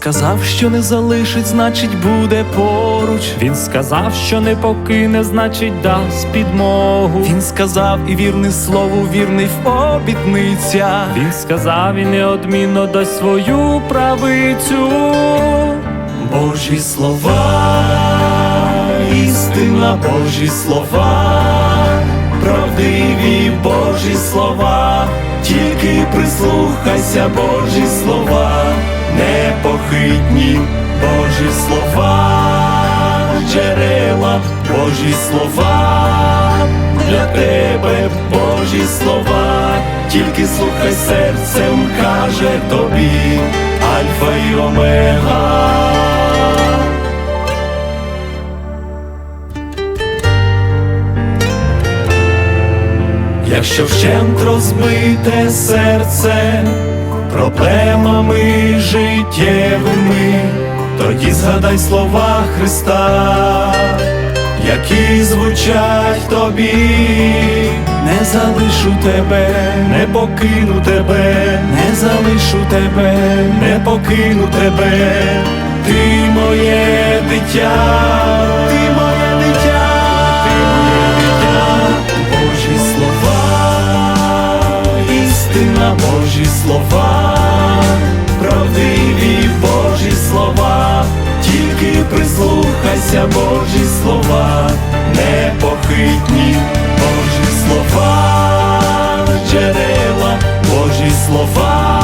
Сказав, що не залишить, значить буде поруч. Він сказав, що не покине, значить дасть підмогу. Він сказав і вірний слову, вірний в обітницях. Він сказав і неодмінно дасть свою правицю. Божі слова, істина, Божі слова, правдиві Божі слова, тільки прислухайся, Божі слова, Божі слова, джерела, Божі слова, для тебе Божі слова, тільки слухай серцем, каже тобі, Альфа й Омега. Якщо вщент розбите серце проблемами життєвими, тоді згадай слова Христа, які звучать тобі, не залишу тебе, не покину тебе, не залишу тебе, не покину тебе, ти моє дитя, ти моє дитя, ти моє дитя, Божі слова, істина, Божі слова, правдиві Божі слова, тільки прислухайся, Божі слова, непохитні Божі слова, джерела, Божі слова,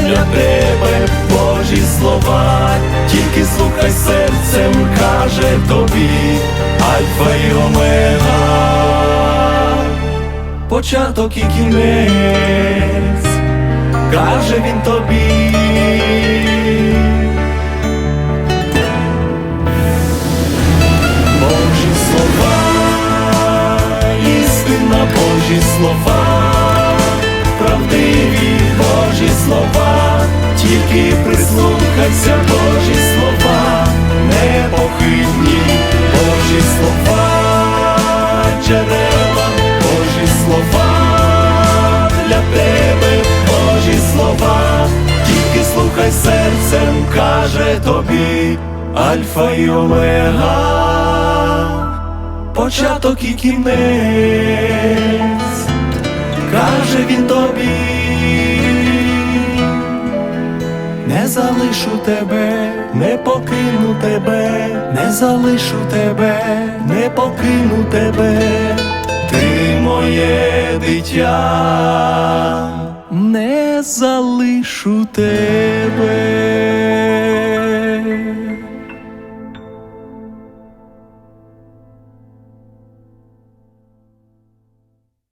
для тебе Божі слова, тільки слухай серцем, каже тобі, Альфа й Омега. Початок і кінець, каже він тобі. Слова, правдиві Божі слова, тільки прислухайся, Божі слова, непохитні Божі слова, джерела, Божі слова, для тебе Божі слова, тільки слухай серцем, каже тобі, Альфа й Омега. Початок і кінець, каже він тобі, не залишу тебе, не покину тебе, не залишу тебе, не покину тебе, ти моє дитя, не залишу тебе.